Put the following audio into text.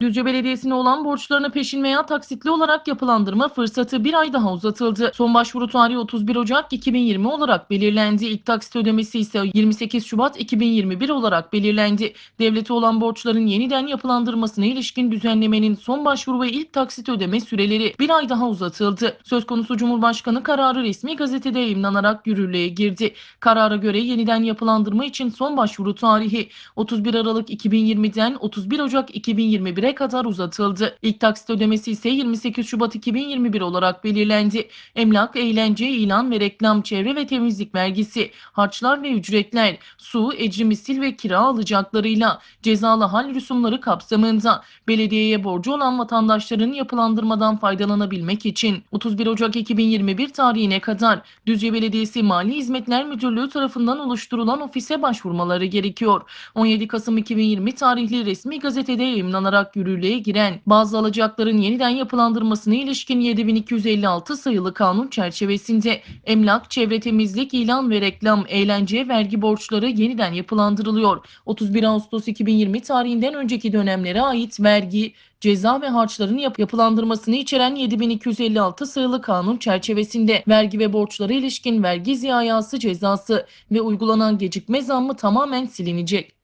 Düzce Belediyesi'ne olan borçlarını peşin veya taksitli olarak yapılandırma fırsatı bir ay daha uzatıldı. Son başvuru tarihi 31 Ocak 2020 olarak belirlendi. İlk taksit ödemesi ise 28 Şubat 2021 olarak belirlendi. Devlete olan borçların yeniden yapılandırmasına ilişkin düzenlemenin son başvuru ve ilk taksit ödeme süreleri bir ay daha uzatıldı. Söz konusu Cumhurbaşkanı kararı resmi gazetede yayımlanarak yürürlüğe girdi. Karara göre yeniden yapılandırma için son başvuru tarihi 31 Aralık 2020'den 31 Ocak 2021'e kadar uzatıldı. İlk taksit ödemesi ise 28 Şubat 2021 olarak belirlendi. Emlak, eğlence, ilan ve reklam, çevre ve temizlik vergisi, harçlar ve ücretler, su, ecri misil ve kira alacaklarıyla cezalı hal rüsumları kapsamında belediyeye borcu olan vatandaşların yapılandırmadan faydalanabilmek için 31 Ocak 2021 tarihine kadar Düzce Belediyesi Mali Hizmetler Müdürlüğü tarafından oluşturulan ofise başvurmaları gerekiyor. 17 Kasım 2020 tarihli resmi gazetede yayımlanarak yürürlüğe giren bazı alacakların yeniden yapılandırmasına ilişkin 7256 sayılı kanun çerçevesinde emlak, çevre temizlik, ilan ve reklam, eğlence, vergi borçları yeniden yapılandırılıyor. 31 Ağustos 2020 tarihinden önceki dönemlere ait vergi, ceza ve harçların yap- yapılandırmasını içeren 7256 sayılı kanun çerçevesinde vergi ve borçlara ilişkin vergi ziyayası cezası ve uygulanan gecikme zammı tamamen silinecek.